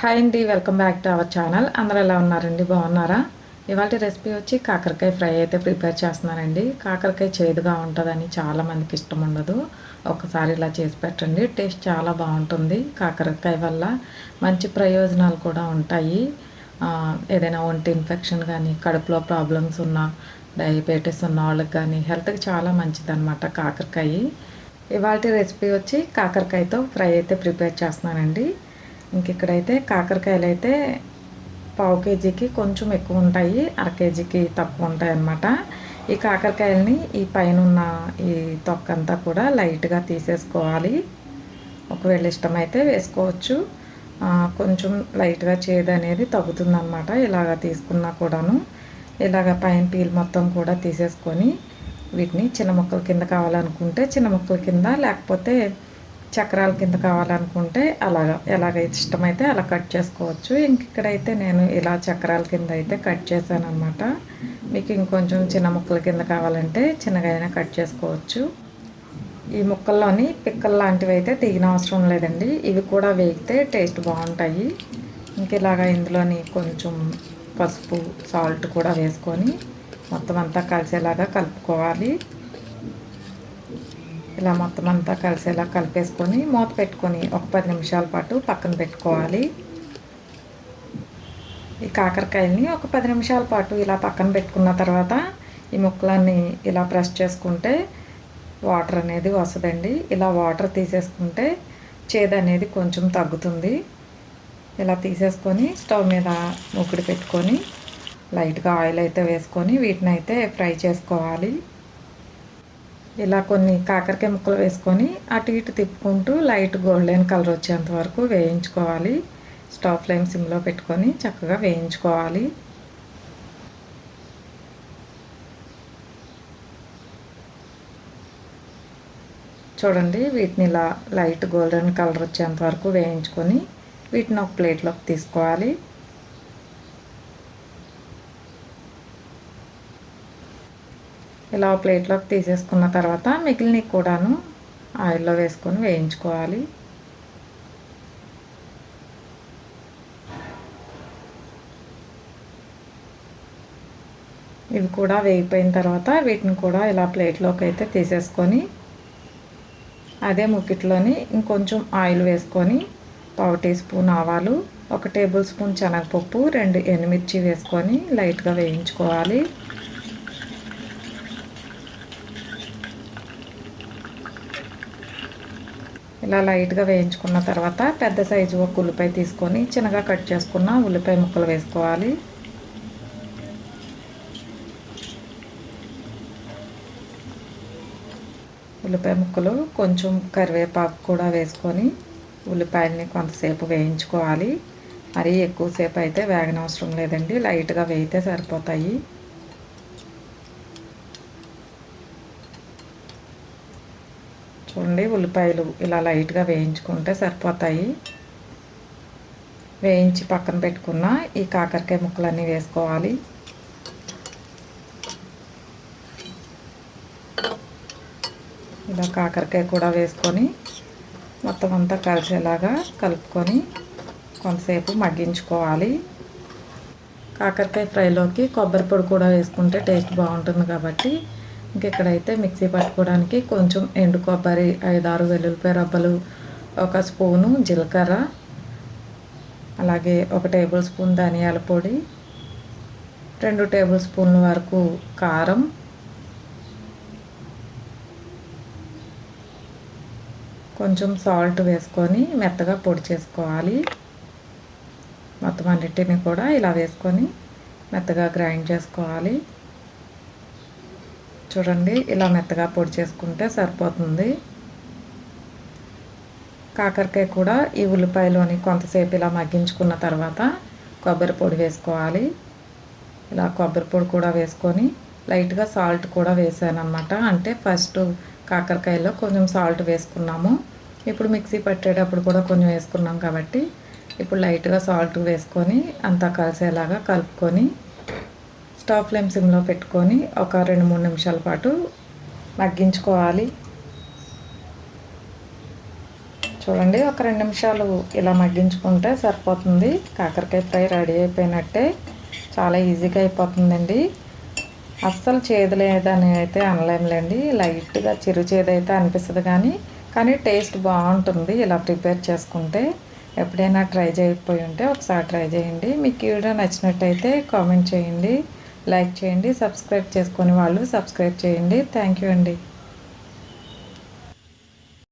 Hi అండి welcome back to our channel అందరూ ఎలా ఉన్నారండి? బాగున్నారా? ఇవాళ రెసిపీ వచ్చి కాకరకాయ ఫ్రై అయితే ప్రిపేర్ చేస్తున్నానండి. కాకరకాయ చేదుగా ఉంటుందని చాలా మందికి ఇష్టం ఉండదు. ఒకసారి ఇలా చేసి పెట్టండి టేస్ట్ చాలా బాగుంటుంది. కాకరకాయ వల్ల మంచి ప్రయోజనాలు కూడా ఉంటాయి. ఏదైనా ఒంటి ఇన్ఫెక్షన్ కానీ కడుపులో ప్రాబ్లమ్స్ ఉన్న డయాబెటీస్ ఉన్న వాళ్ళకి కానీ హెల్త్కి చాలా మంచిదన్నమాట కాకరకాయ. ఇవాళ రెసిపీ వచ్చి కాకరకాయతో ఫ్రై అయితే ప్రిపేర్ చేస్తున్నానండి. ఇంక ఇక్కడైతే కాకరకాయలు అయితే పావు కేజీకి కొంచెం ఎక్కువ ఉంటాయి అర కేజీకి తక్కువ ఉంటాయి అన్నమాట ఈ కాకరకాయలని ఈ పైన ఉన్న ఈ తొక్క అంతా కూడా లైట్గా తీసేసుకోవాలి. ఒకవేళ ఇష్టమైతే వేసుకోవచ్చు. కొంచెం లైట్గా చేదు అనేది తగ్గుతుందన్నమాట ఇలాగ తీసుకున్నా కూడాను. ఇలాగ పైన పీల్ మొత్తం కూడా తీసేసుకొని వీటిని చిన్న ముక్కల కింద కావాలనుకుంటే చిన్న ముక్కల కింద లేకపోతే చక్రాల కింద కావాలనుకుంటే అలాగా ఎలాగైతే ఇష్టమైతే అలా కట్ చేసుకోవచ్చు. ఇంక ఇక్కడైతే నేను ఇలా చక్రాల కింద అయితే కట్ చేశాను అనమాట మీకు ఇంకొంచెం చిన్న ముక్కల కింద కావాలంటే చిన్నగా అయినా కట్ చేసుకోవచ్చు. ఈ ముక్కల్లోని పిక్కలు లాంటివి అయితే తీగిన అవసరం లేదండి. ఇవి కూడా వేగితే టేస్ట్ బాగుంటాయి. ఇంక ఇలాగా ఇందులోని కొంచెం పసుపు సాల్ట్ కూడా వేసుకొని మొత్తం అంతా కలిసేలాగా కలుపుకోవాలి. ఇలా మొత్తం అంతా కలిసేలా కలిపేసుకొని మూత పెట్టుకొని ఒక పది నిమిషాల పాటు పక్కన పెట్టుకోవాలి. ఈ కాకరకాయల్ని ఒక పది నిమిషాల పాటు ఇలా పక్కన పెట్టుకున్న తర్వాత ఈ ముక్కలన్నీ ఇలా ప్రెస్ చేసుకుంటే వాటర్ అనేది వస్తుందండి. ఇలా వాటర్ తీసేసుకుంటే చేదు అనేది కొంచెం తగ్గుతుంది. ఇలా తీసేసుకొని స్టవ్ మీద ముక్కుడు పెట్టుకొని లైట్గా ఆయిల్ అయితే వేసుకొని వీటిని అయితే ఫ్రై చేసుకోవాలి. ఇలా కొన్ని కాకరకాయ ముక్కలు వేసుకొని అటు ఇటు తిప్పుకుంటూ లైట్ గోల్డెన్ కలర్ వచ్చేంత వరకు వేయించుకోవాలి. స్టవ్ ఫ్లేమ్ సిమ్లో పెట్టుకొని చక్కగా వేయించుకోవాలి. చూడండి వీటిని ఇలా లైట్ గోల్డెన్ కలర్ వచ్చేంత వరకు వేయించుకొని వీటిని ఒక ప్లేట్లోకి తీసుకోవాలి. ఇలా ప్లేట్లోకి తీసేసుకున్న తర్వాత మిగిలినవి కూడాను ఆయిల్లో వేసుకొని వేయించుకోవాలి. ఇవి కూడా వేగిపోయిన తర్వాత వీటిని కూడా ఇలా ప్లేట్లోకి అయితే తీసేసుకొని అదే ముక్కిట్లోని ఇంకొంచెం ఆయిల్ వేసుకొని పావు టీ స్పూన్ ఆవాలు ఒక టేబుల్ స్పూన్ శనగపప్పు రెండు ఎండుమిర్చి వేసుకొని లైట్గా వేయించుకోవాలి. ఇలా లైట్గా వేయించుకున్న తర్వాత పెద్ద సైజు ఒక ఉల్లిపాయ తీసుకొని చిన్నగా కట్ చేసుకున్న ఉల్లిపాయ ముక్కలు వేసుకోవాలి. ఉల్లిపాయ ముక్కలు కొంచెం కరివేపాకు కూడా వేసుకొని ఉల్లిపాయల్ని కొంతసేపు వేయించుకోవాలి. మరీ ఎక్కువసేపు అయితే వేగనవసరం లేదండి. లైట్గా వేయితే సరిపోతాయి. చూడండి ఉల్లిపాయలు ఇలా లైట్గా వేయించుకుంటే సరిపోతాయి. వేయించి పక్కన పెట్టుకున్న ఈ కాకరకాయ ముక్కలన్నీ వేసుకోవాలి. ఇలా కాకరకాయ కూడా వేసుకొని మొత్తం అంతా కలిసేలాగా కలుపుకొని కొంతసేపు మగ్గించుకోవాలి. కాకరకాయ ఫ్రైలోకి కొబ్బరి పొడి కూడా వేసుకుంటే టేస్ట్ బాగుంటుంది కాబట్టి ఇంకెక్కడైతే మిక్సీ పట్టుకోవడానికి కొంచెం ఎండు కొబ్బరి ఐదారు వెల్లుల్లిపాయ రబ్బలు ఒక స్పూను జీలకర్ర అలాగే ఒక టేబుల్ స్పూన్ ధనియాల పొడి రెండు టేబుల్ స్పూన్ల వరకు కారం కొంచెం సాల్ట్ వేసుకొని మెత్తగా పొడి చేసుకోవాలి. మొత్తం అన్నిటిని కూడా ఇలా వేసుకొని మెత్తగా గ్రైండ్ చేసుకోవాలి. చూడండి ఇలా మెత్తగా పొడి చేసుకుంటే సరిపోతుంది. కాకరకాయ కూడా ఈ ఉల్లిపాయలోని కొంతసేపు ఇలా మగ్గించుకున్న తర్వాత కొబ్బరి పొడి వేసుకోవాలి. ఇలా కొబ్బరి పొడి కూడా వేసుకొని లైట్గా సాల్ట్ కూడా వేసాను అంటే ఫస్ట్ కాకరకాయలో కొంచెం సాల్ట్ వేసుకున్నాము. ఇప్పుడు మిక్సీ పట్టేటప్పుడు కూడా కొంచెం వేసుకున్నాం కాబట్టి ఇప్పుడు లైట్గా సాల్ట్ వేసుకొని అంతా కలిసేలాగా కలుపుకొని స్టవ్ ఫ్లేమ్ సిమ్లో పెట్టుకొని ఒక రెండు మూడు నిమిషాల పాటు మగ్గించుకోవాలి. చూడండి ఒక రెండు నిమిషాలు ఇలా మగ్గించుకుంటే సరిపోతుంది. కాకరకాయ ఫ్రై రెడీ అయిపోయినట్టే. చాలా ఈజీగా అయిపోతుందండి. అస్సలు చేదు లేదని అయితే అనలేములేండి. లైట్గా చిరు చేదు అయితే అనిపిస్తుంది కానీ కానీ టేస్ట్ బాగుంటుంది ఇలా ప్రిపేర్ చేసుకుంటే. ఎప్పుడైనా ట్రై చేయకపోయి ఉంటే ఒకసారి ట్రై చేయండి. మీకు వీడియో నచ్చినట్టయితే కామెంట్ చేయండి. లైక్ చేయండి సబ్స్క్రైబ్ చేసుకునే వాళ్ళు సబ్స్క్రైబ్ చేయండి. థ్యాంక్ యూ అండి.